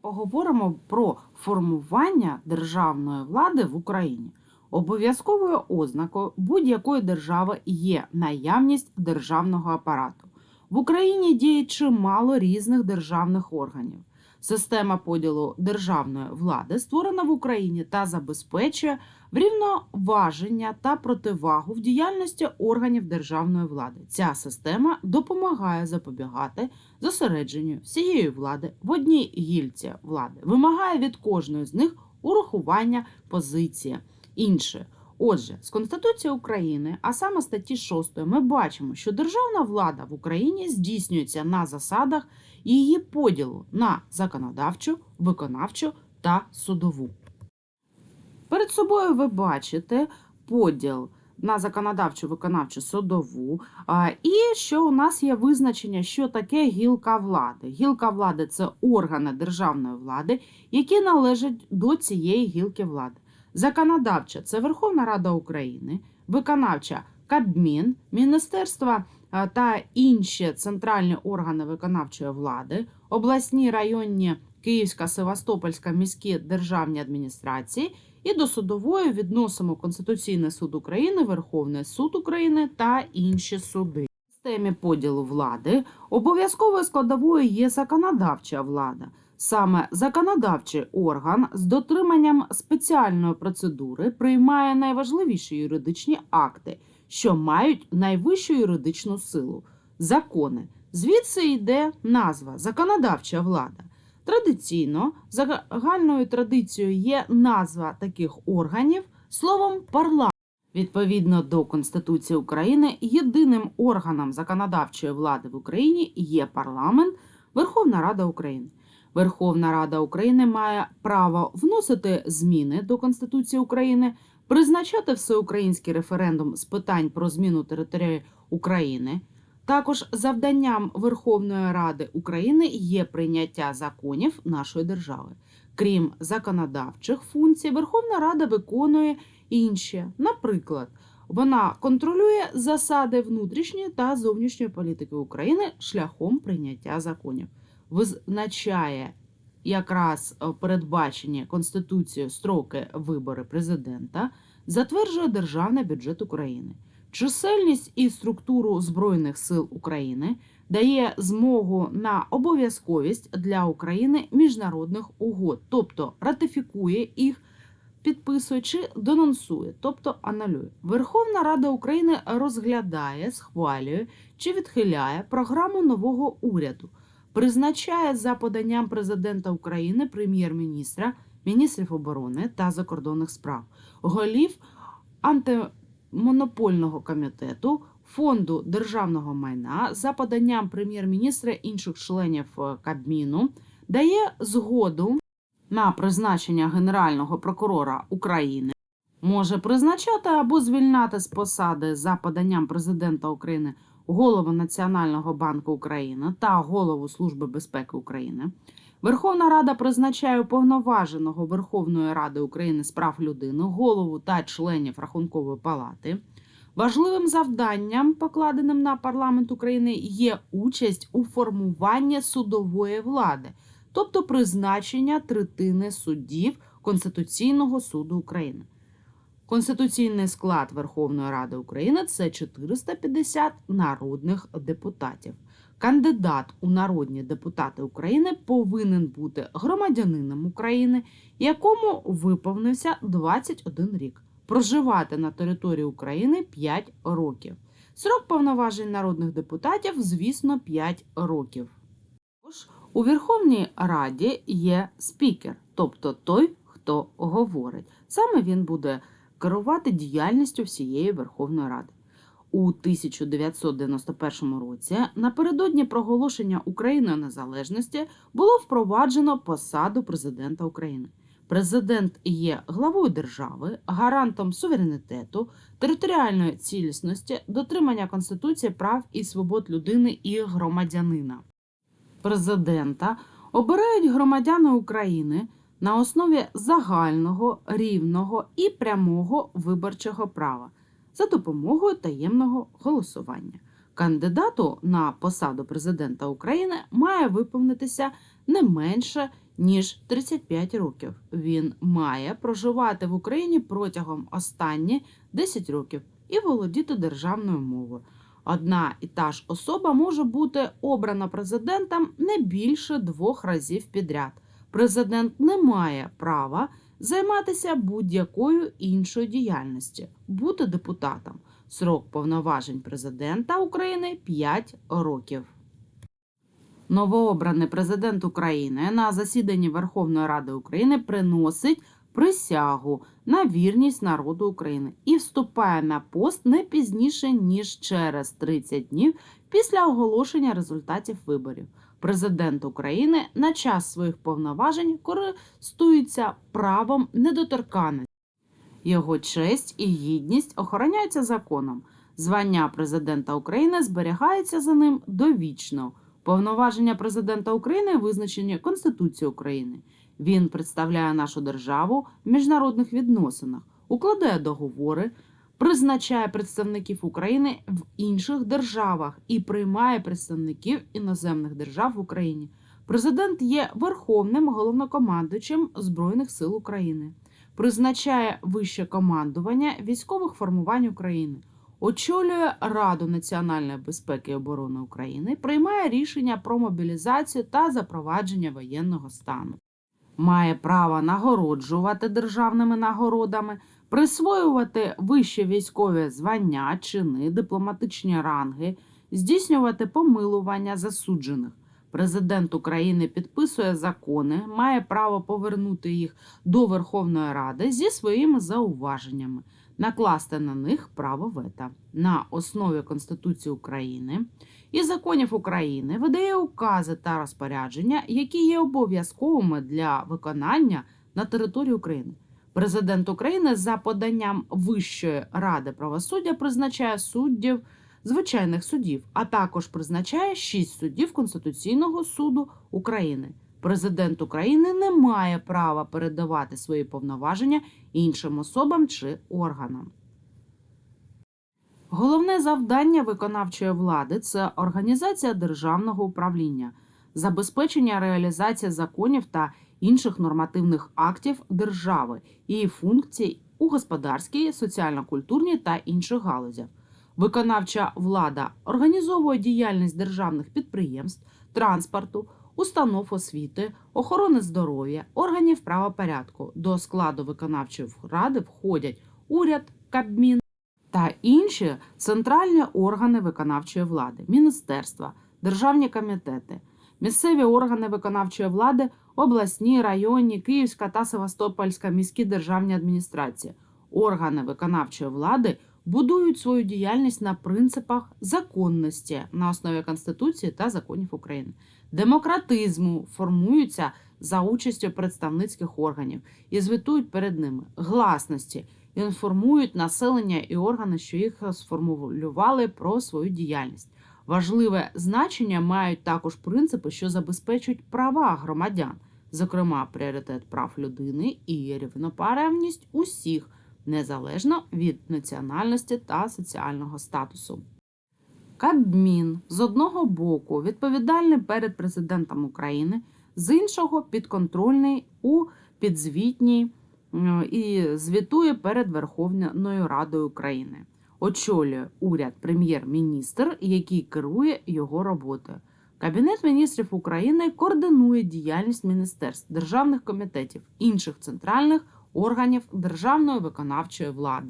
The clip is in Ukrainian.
Поговоримо про формування державної влади в Україні. Обов'язковою ознакою будь-якої держави є наявність державного апарату. В Україні діє чимало різних державних органів. Система поділу державної влади створена в Україні та забезпечує врівноваження та противагу в діяльності органів державної влади. Ця система допомагає запобігати зосередженню всієї влади в одній гільці влади, вимагає від кожної з них урахування позиції іншої. Отже, з Конституції України, а саме статті 6, ми бачимо, що державна влада в Україні здійснюється на засадах її поділу на законодавчу, виконавчу та судову. Перед собою ви бачите поділ на законодавчу, виконавчу, судову. І що у нас є визначення, що таке гілка влади. Гілка влади це органи державної влади, які належать до цієї гілки влади. Законодавча це Верховна Рада України, виконавча Кабмін, Міністерства та інші центральні органи виконавчої влади, обласні районні Київська, Севастопольська міські державні адміністрації і до судової відносимо Конституційний суд України, Верховний суд України та інші суди. В системі поділу влади обов'язковою складовою є законодавча влада. Саме законодавчий орган з дотриманням спеціальної процедури приймає найважливіші юридичні акти, що мають найвищу юридичну силу закони. Звідси йде назва законодавча влада. Традиційно загальною традицією є назва таких органів словом парламент. Відповідно до Конституції України, єдиним органом законодавчої влади в Україні є парламент Верховна Рада України. Верховна Рада України має право вносити зміни до Конституції України, призначати всеукраїнський референдум з питань про зміну території України. Також завданням Верховної Ради України є прийняття законів нашої держави. Крім законодавчих функцій, Верховна Рада виконує інші. Наприклад, вона контролює засади внутрішньої та зовнішньої політики України шляхом прийняття законів, визначає якраз е, передбачені Конституцією строки вибори президента, затверджує державний бюджет України. Чисельність і структуру Збройних сил України дає змогу на обов'язковість для України міжнародних угод, тобто ратифікує їх, підписує чи денонсує, тобто анулює. Верховна Рада України розглядає, схвалює чи відхиляє програму нового уряду, призначає за поданням президента України прем'єр-міністра, міністрів оборони та закордонних справ, голів анти монопольного комітету, фонду державного майна за поданням прем'єр-міністра інших членів е, Кабміну дає згоду на призначення Генерального прокурора України. Може призначати або звільняти з посади за поданням президента України голову Національного банку України та голову Служби безпеки України. Верховна Рада призначає уповноваженого Верховної Ради України з прав людини, голову та членів Рахункової палати. Важливим завданням, покладеним на парламент України, є участь у формуванні судової влади, тобто призначення третини суддів Конституційного суду України. Конституційний склад Верховної Ради України це 450 народних депутатів. Кандидат у народні депутати України повинен бути громадянином України, якому виповнився 21 рік, проживати на території України 5 років. Срок повноважень народних депутатів, звісно, 5 років. У Верховній Раді є спікер, тобто той, хто говорить. Саме він буде керувати діяльністю всієї Верховної Ради. У 1991 році напередодні проголошення Україною незалежності було впроваджено посаду президента України. Президент є главою держави, гарантом суверенітету, територіальної цілісності, дотримання Конституції прав і свобод людини і громадянина. Президента обирають громадяни України на основі загального, рівного і прямого виборчого права за допомогою таємного голосування. Кандидату на посаду президента України має виповнитися не менше ніж 35 років. Він має проживати в Україні протягом останні 10 років і володіти державною мовою. Одна і та ж особа може бути обрана президентом не більше двох разів підряд. Президент не має права займатися будь-якою іншою діяльністю, бути депутатом. Срок повноважень президента України 5 років. Новообраний президент України на засіданні Верховної Ради України приносить присягу на вірність народу України і вступає на пост не пізніше ніж через 30 днів після оголошення результатів виборів. Президент України на час своїх повноважень користується правом недоторканності. Його честь і гідність охороняються законом. Звання президента України зберігається за ним довічно. Повноваження президента України визначені Конституцією України. Він представляє нашу державу в міжнародних відносинах, укладає договори, призначає представників України в інших державах і приймає представників іноземних держав в Україні. Президент є верховним головнокомандуючим Збройних сил України, призначає вище командування військових формувань України очолює Раду національної безпеки і оборони України, приймає рішення про мобілізацію та запровадження воєнного стану. Має право нагороджувати державними нагородами, присвоювати вищі військові звання, чини, дипломатичні ранги, здійснювати помилування засуджених. Президент України підписує закони, має право повернути їх до Верховної Ради зі своїми зауваженнями накласти на них право вета на основі Конституції України і законів України видає укази та розпорядження, які є обов'язковими для виконання на території України. Президент України за поданням Вищої ради правосуддя призначає суддів звичайних судів, а також призначає шість суддів Конституційного суду України. Президент України не має права передавати свої повноваження іншим особам чи органам. Головне завдання виконавчої влади це організація державного управління, забезпечення реалізації законів та інших нормативних актів держави, її функцій у господарській, соціально-культурній та інших галузях. Виконавча влада організовує діяльність державних підприємств, транспорту, установ освіти, охорони здоров'я, органів правопорядку. До складу виконавчої ради входять уряд, Кабмін та інші центральні органи виконавчої влади, міністерства, державні комітети, місцеві органи виконавчої влади, обласні, районні, Київська та Севастопольська міські державні адміністрації. Органи виконавчої влади будують свою діяльність на принципах законності на основі Конституції та законів України демократизму формуються за участю представницьких органів і звітують перед ними гласності, інформують населення і органи, що їх сформулювали про свою діяльність. Важливе значення мають також принципи, що забезпечують права громадян, зокрема пріоритет прав людини і рівноправність усіх, незалежно від національності та соціального статусу. Кабмін з одного боку відповідальний перед президентом України, з іншого підконтрольний у підзвітній е, і звітує перед Верховною Радою України. Очолює уряд прем'єр-міністр, який керує його роботою. Кабінет міністрів України координує діяльність міністерств, державних комітетів, інших центральних органів державної виконавчої влади.